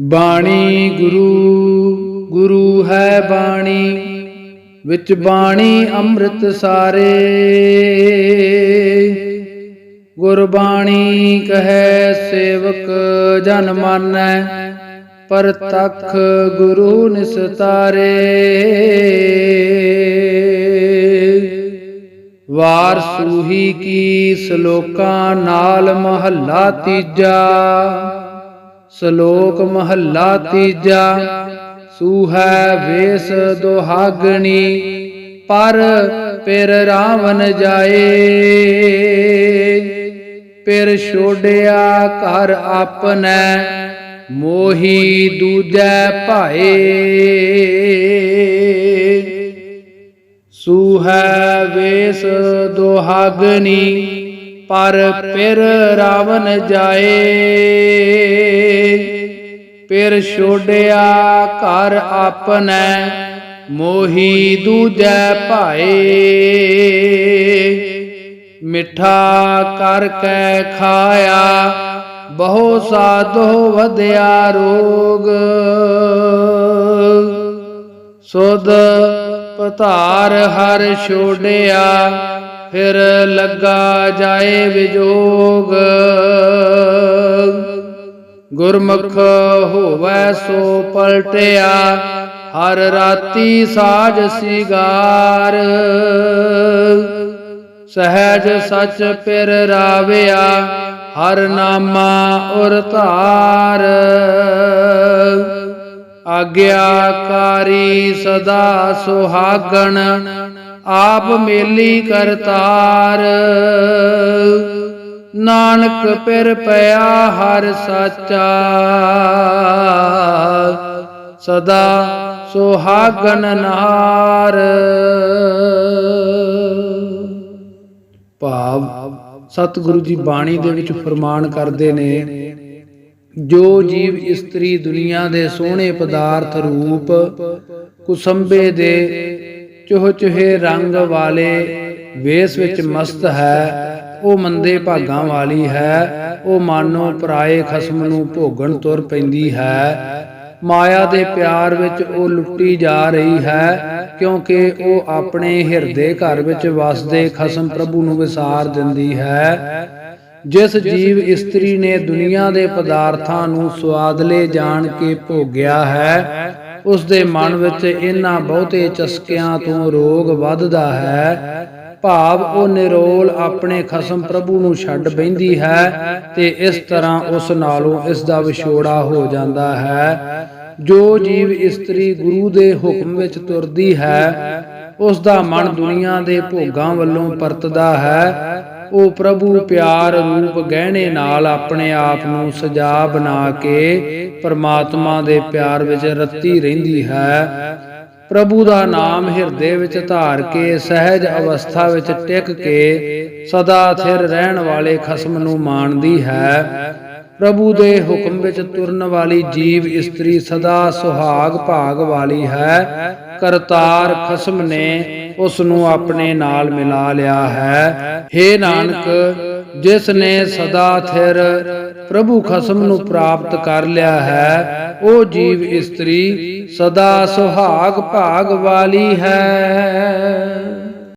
ਬਾਣੀ ਗੁਰੂ ਗੁਰੂ ਹੈ ਬਾਣੀ, ਵਿੱਚ ਬਾਣੀ ਅੰਮ੍ਰਿਤ ਸਾਰੇ। ਗੁਰਬਾਣੀ ਕਹੈ ਸੇਵਕ ਜਨ ਮਾਨੈ ਪਰਤਖ ਗੁਰੂ ਨਿਸਤਾਰੇ ਵਾਰ ਸੂਹੀ ਕੀ ਸ਼ਲੋਕਾਂ ਨਾਲ ਮਹੱਲਾ ਤੀਜਾ। ਸ਼ਲੋਕ ਮਹੱਲਾ ਤੀਜਾ, ਸੂਹੈ ਵੇਸ ਦੁਹਾਗਣੀ, ਪਰ ਪਿਰ ਰਾਵਣ ਜਾਏ। ਪਿਰ ਛੋੜਿਆ ਘਰ ਆਪਨੈ ਮੋਹੀ ਦੂਜੈ ਭਾਏ। ਸੂਹੈ ਵੇਸ ਦੁਹਾਗਣੀ ਪਰ ਪਿਰ ਰਾਵਣ ਜਾਏ। ਪਿਰ ਛੋੜਿਆ ਘਰ ਆਪਨੈ ਮੋਹੀ ਦੂਜੈ ਭਾਏ। ਮਿੱਠਾ ਕਰ ਕੈ ਖਾਇਆ, ਬਹੁ ਸਾਧੋ ਵਧਿਆ ਰੋਗ। ਸੁਧ ਪਤਾਰ ਹਰ ਛੋੜਿਆ ਫਿਰ ਲੱਗਾ ਜਾਏ ਵਿਜੋਗ। ਗੁਰਮੁਖ ਹੋਵੇ ਸੋ ਪਲਟਿਆ, ਹਰ ਰਾਤੀ ਸਾਜ ਸਿਗਾਰ। ਸਹਿਜ ਸਚ ਪਿਰ ਰਾਵਿਆ, ਹਰ ਨਾਮਾ ਉਰ ਧਾਰ। ਆਗਿਆਕਾਰੀ ਸਦਾ ਸੁਹਾਗਣ ਆਪ ਮੇਲੀ ਕਰਤਾਰ। ਨਾਨਕ ਪਿਰ ਪਿਆ ਹਰ ਸਾਚਾ। ਸਦਾ ਸੁਹਾਗਣ ਨਾਰ ਭਾਵ ਸਤਿਗੁਰੂ ਜੀ ਬਾਣੀ ਦੇ ਵਿੱਚ ਫਰਮਾਨ ਕਰਦੇ ਨੇ, ਜੋ ਜੀਵ ਇਸਤਰੀ ਦੁਨੀਆ ਦੇ ਸੋਹਣੇ ਪਦਾਰਥ ਰੂਪ ਕੁਸੰਬੇ ਦੇ ਚੋਹ ਚੋਹੇ ਰੰਗ ਵਾਲੇ ਵੇਸ ਵਿੱਚ ਮਸਤ ਹੈ, ਉਹ ਮੰਦੇ ਭਾਗਾਂ ਵਾਲੀ ਹੈ, ਉਹ ਮਾਨੋ ਪਰਾਏ ਖਸਮ ਨੂੰ ਭੋਗਣ ਤੁਰ ਪੈਂਦੀ ਹੈ। ਮਾਇਆ ਦੇ ਪਿਆਰ ਵਿੱਚ ਉਹ ਲੁੱਟੀ ਜਾ ਰਹੀ ਹੈ, ਕਿਉਂਕਿ ਉਹ ਆਪਣੇ ਹਿਰਦੇ ਘਰ ਵਿੱਚ ਵਸਦੇ ਖਸਮ ਪ੍ਰਭੂ ਨੂੰ ਵਿਸਾਰ ਦਿੰਦੀ ਹੈ। ਜਿਸ ਜੀਵ ਇਸਤਰੀ ਨੇ ਦੁਨੀਆ ਦੇ ਪਦਾਰਥਾਂ ਨੂੰ ਸਵਾਦਲੇ ਜਾਣ ਕੇ ਭੋਗਿਆ ਹੈ ਉਸ ਦੇ ਮਨ ਵਿੱਚ ਇਹਨਾਂ ਬਹੁਤੇ ਚਸਕਿਆਂ ਤੋਂ ਰੋਗ ਵੱਧਦਾ ਹੈ। ਭਾਵ ਉਹ ਨਿਰੋਲ ਆਪਣੇ ਖਸਮ ਪ੍ਰਭੂ ਨੂੰ ਛੱਡ ਬੈਂਦੀ ਹੈ ਤੇ ਇਸ ਤਰ੍ਹਾਂ ਉਸ ਨਾਲੋਂ ਇਸ ਦਾ ਵਿਛੋੜਾ ਹੋ ਜਾਂਦਾ ਹੈ। ਜੋ ਜੀਵ ਇਸਤਰੀ ਗੁਰੂ ਦੇ ਹੁਕਮ ਵਿੱਚ ਤੁਰਦੀ ਹੈ, ਉਸ ਦਾ ਮਨ ਦੁਨੀਆ ਦੇ ਭੋਗਾਂ ਵੱਲੋਂ ਪਰਤਦਾ ਹੈ। ਉਹ ਪ੍ਰਭੂ ਪਿਆਰ ਰੂਪ ਗਹਿਣੇ ਨਾਲ ਆਪਣੇ ਆਪ ਨੂੰ ਸਜਾ ਬਣਾ ਕੇ ਪਰਮਾਤਮਾ ਦੇ ਪਿਆਰ ਵਿੱਚ ਰੱਤੀ ਰਹਿੰਦੀ ਹੈ। ਪ੍ਰਭੂ ਦਾ ਨਾਮ ਹਿਰਦੇ ਵਿੱਚ ਧਾਰ ਕੇ ਸਹਿਜ ਅਵਸਥਾ ਵਿੱਚ ਟਿਕ ਕੇ ਸਦਾ ਥਿਰ ਰਹਿਣ ਵਾਲੇ ਖਸਮ ਨੂੰ ਮਾਣਦੀ ਹੈ। ਪ੍ਰਭੂ ਦੇ ਹੁਕਮ ਵਿੱਚ ਤੁਰਨ ਵਾਲੀ ਜੀਵ ਇਸਤਰੀ ਸਦਾ ਸੁਹਾਗ ਭਾਗ ਵਾਲੀ ਹੈ। ਕਰਤਾਰ ਖਸਮ ਨੇ ਉਸ ਨੂੰ ਆਪਣੇ ਨਾਲ ਮਿਲਾ ਲਿਆ ਹੈ। हे ਨਾਨਕ ਜਿਸ ਨੇ ਸਦਾ ਥਿਰ ਪ੍ਰਭੂ ਖਸਮ ਨੂੰ ਪ੍ਰਾਪਤ ਕਰ ਲਿਆ ਹੈ। ਉਹ ਜੀਵ ਇਸਤਰੀ ਸਦਾ ਸੁਹਾਗ ਭਾਗ ਵਾਲੀ ਹੈ।